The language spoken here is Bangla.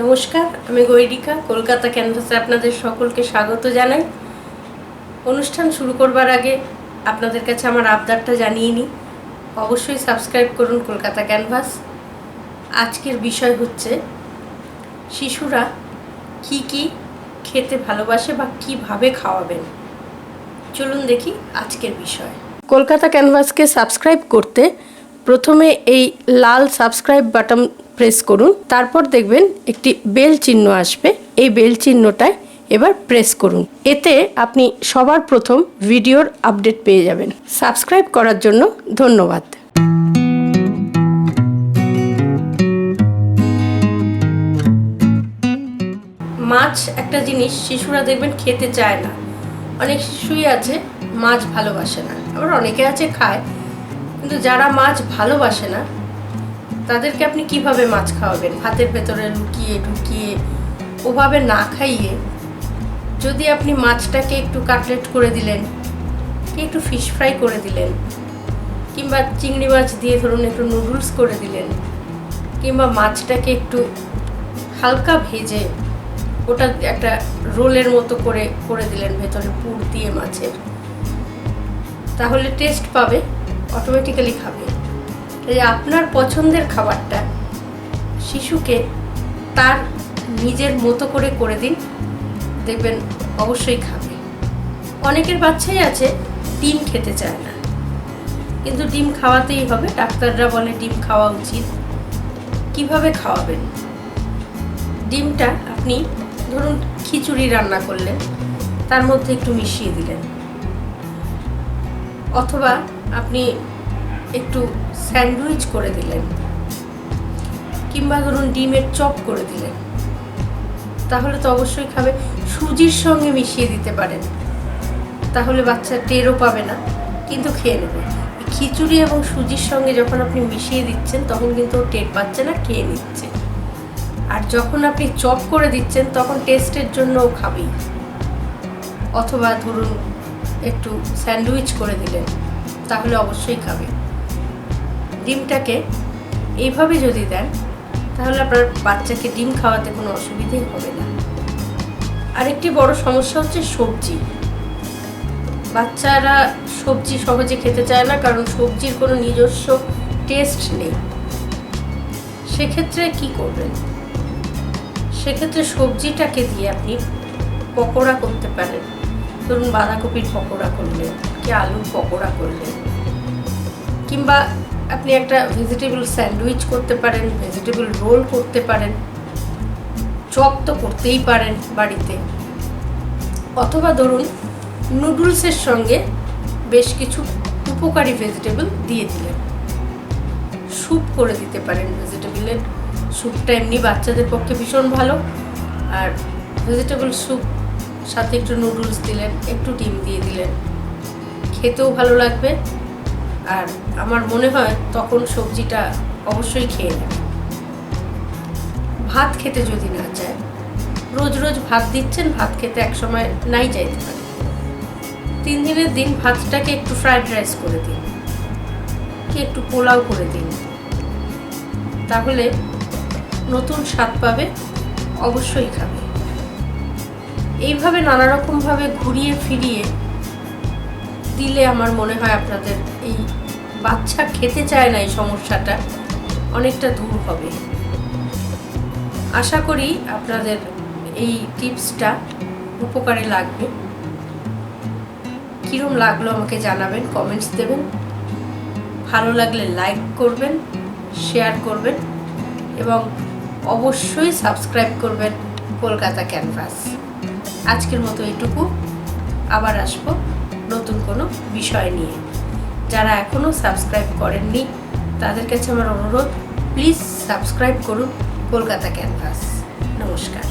নমস্কার, আমি গৈরিকা, কলকাতা ক্যানভাসে আপনাদের সকলকে স্বাগত জানাই। অনুষ্ঠান শুরু করবার আগে আপনাদের কাছে আমার আবদারটা জানিয়ে নিই। অবশ্যই সাবস্ক্রাইব করুন কলকাতা ক্যানভাস। আজকের বিষয় হচ্ছে, শিশুরা কি কি খেতে ভালোবাসে বা কীভাবে খাওয়াবেন? চলুন দেখি আজকের বিষয়। কলকাতা ক্যানভাসকে সাবস্ক্রাইব করতে প্রথমে এই লাল সাবস্ক্রাইব বাটন প্রেস করুন, তারপর দেখবেন একটি বেল চিহ্ন আসবে। এই বেল চিহ্নটায় এবার প্রেস করুন। এতে আপনি সবার প্রথম ভিডিওর আপডেট পেয়ে যাবেন। সাবস্ক্রাইব করার জন্য ধন্যবাদ। মাছ একটা জিনিস শিশুরা দেখবেন খেতে চায় না। অনেক শিশুই আছে, মাছ ভালোবাসে না। আবার অনেকে আছে খায়, কিন্তু যারা মাছ ভালোবাসে না তাদেরকে আপনি কীভাবে মাছ খাওয়াবেন? ভাতের ভেতরে লুকিয়ে ঢুকিয়ে ওভাবে না খাইয়ে যদি আপনি মাছটাকে একটু কাটলেট করে দিলেন, কি একটু ফিশ ফ্রাই করে দিলেন, কিংবা চিংড়ি মাছ দিয়ে ধরুন একটু নুডলস করে দিলেন, কিংবা মাছটাকে একটু হালকা ভেজে ওটা একটা রোলের মতো করে করে দিলেন ভেতরে পুর দিয়ে মাছের, তাহলে টেস্ট পাবে অটোমেটিক্যালি খাবে। তাই আপনার পছন্দের খাবারটা শিশুকে তার নিজের মতো করে করে দিন, দেখবেন অবশ্যই খাবে। অনেকের বাচ্চাই আছে, ডিম খেতে চায় না। কিন্তু ডিম খাওয়াতেই হবে, ডাক্তাররা বলে ডিম খাওয়া উচিত। কীভাবে খাওয়াবেন? ডিমটা আপনি ধরুন খিচুড়ি রান্না করলেন, তার মধ্যে একটু মিশিয়ে দিলেন। অথবা আপনি একটু স্যান্ডউইচ করে দিলেন, কিংবা ধরুন ডিমের চপ করে দিলেন, তাহলে তো অবশ্যই খাবে। সুজির সঙ্গে মিশিয়ে দিতে পারেন, তাহলে বাচ্চা টেরও পাবে না, কিন্তু খেয়ে নেবে। খিচুড়ি এবং সুজির সঙ্গে যখন আপনি মিশিয়ে দিচ্ছেন, তখন কিন্তু ও টের পাচ্ছে না, খেয়ে নিচ্ছে। আর যখন আপনি চপ করে দিচ্ছেন, তখন টেস্টের জন্য ও খাবেই। অথবা ধরুন একটু স্যান্ডউইচ করে দিলেন, তাহলে অবশ্যই খাবে। ডিমটাকে এইভাবে যদি দেন, তাহলে আপনার বাচ্চাকে ডিম খাওয়াতে কোনো অসুবিধেই হবে না। আরেকটি বড় সমস্যা হচ্ছে সবজি। বাচ্চারা সবজি সহজে খেতে চায় না, কারণ সবজির কোনো নিজস্ব টেস্ট নেই। সেক্ষেত্রে কি করবেন? সেক্ষেত্রে সবজিটাকে দিয়ে আপনি পকোড়া করতে পারেন। ধরুন বাঁধাকপির পকোড়া করলেন, কি আলুর পকোড়া করলেন, কিংবা আপনি একটা ভেজিটেবল স্যান্ডউইচ করতে পারেন ভেজিটেবল রোল করতে পারেন, চপ তো করতেই পারেন বাড়িতে। অথবা ধরুন নুডলসের সঙ্গে বেশ কিছু উপকারী ভেজিটেবল দিয়ে দিলেন। স্যুপ করে দিতে পারেন ভেজিটেবলের স্যুপটা এমনি বাচ্চাদের পক্ষে ভীষণ ভালো। আর ভেজিটেবল স্যুপ সাথে একটু নুডলস দিলেন, একটু ডিম দিয়ে দিলেন। খেতেও ভালো লাগবে। আর আমার মনে হয় তখন সবজিটা অবশ্যই খেয়ে নেবে। ভাত খেতে যদি না চায়, রোজ রোজ ভাত দিচ্ছেন, ভাত খেতে একসময় নাই চাইতে পারে। তিন দিনের দিন ভাতটাকে একটু ফ্রাইড রাইস করে দিন, কি একটু পোলাও করে দিন। তাহলে নতুন স্বাদ পাবে, অবশ্যই খাবে। এইভাবে নানা রকমভাবে ঘুরিয়ে ফিরিয়ে দিলে আমার মনে হয় আপনাদের এই বাচ্চা খেতে চায় না এই সমস্যাটা অনেকটা দূর হবে। আশা করি আপনাদের এই টিপসটা উপকারে লাগবে। কীরম লাগল আমাকে জানাবেন, কমেন্টস দেবেন। ভালো লাগলে লাইক করবেন, শেয়ার করবেন এবং অবশ্যই সাবস্ক্রাইব করবেন কলকাতা ক্যানভাস। আজকের মতো এটুকু। আবার আসব। বিষয় নিয়ে। যারা এখনও সাবস্ক্রাইব করেননি, তাদের কাছে আমার অনুরোধ, প্লিজ সাবস্ক্রাইব করুন কলকাতা ক্যানভাস। নমস্কার।